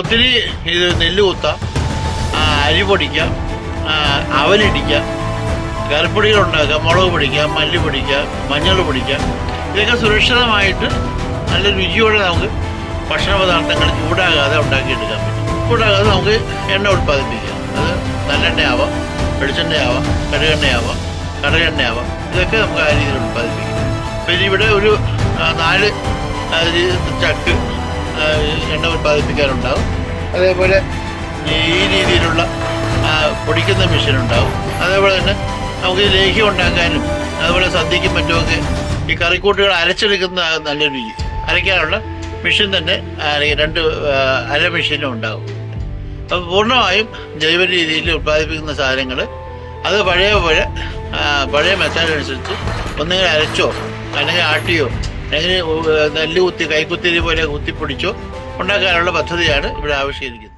ഒത്തിരി ഇത് നെല്ല് കുത്താം അരി പൊടിക്കാം അവലിടിക്കാം കറിപ്പൊടികൾ ഉണ്ടാക്കാം മുളക് പൊടിക്കാം മല്ലി പൊടിക്കാം മഞ്ഞൾ പൊടിക്കാം. ഇതൊക്കെ സുരക്ഷിതമായിട്ട് നല്ല രുചിയോടെ നമുക്ക് ഭക്ഷണ പദാർത്ഥങ്ങൾ ചൂടാകാതെ ഉണ്ടാക്കിയെടുക്കാൻ പറ്റും. ചൂടാകാതെ നമുക്ക് എണ്ണ ഉൽപ്പാദിപ്പിക്കാം. അത് നല്ലെണ്ണയാവാം വെളിച്ചെണ്ണയാവാം കടുകെണ്ണയാവാം കടകെണ്ണയാവാം. ഇതൊക്കെ നമുക്ക് ആ രീതിയിൽ ഉൽപ്പാദിപ്പിക്കാം. പിന്നെ ഇവിടെ ഒരു നാല് ചക്ക് ഉൽപ്പാദിപ്പിക്കാനുണ്ടാവും അതേപോലെ ഈ രീതിയിലുള്ള പൊടിക്കുന്ന മെഷീൻ ഉണ്ടാവും അതേപോലെ തന്നെ നമുക്ക് ലേഹ്യം ഉണ്ടാക്കാനും അതുപോലെ സദ്യക്കും മറ്റുമൊക്കെ ഈ കറിക്കൂട്ടുകൾ അരച്ചെടുക്കുന്ന നല്ല രുചി അരയ്ക്കാനുള്ള മെഷീൻ തന്നെ രണ്ട് അര മെഷീനും ഉണ്ടാവും. അപ്പോൾ പൂർണമായും ജൈവ രീതിയിൽ ഉൽപ്പാദിപ്പിക്കുന്ന സാധനങ്ങൾ അത് പഴയ പോലെ പഴയ മെത്തേഡ് അനുസരിച്ച് ഒന്നുകിൽ അരച്ചോ അല്ലെങ്കിൽ ആട്ടിയോ അല്ലെങ്കിൽ നെല്ല് കുത്തി കൈക്കുത്തിരി പോലെ കുത്തിപ്പൊടിച്ചോ ഉണ്ടാക്കാനുള്ള പദ്ധതിയാണ് ഇവിടെ ആവിഷ്കരിക്കുന്നത്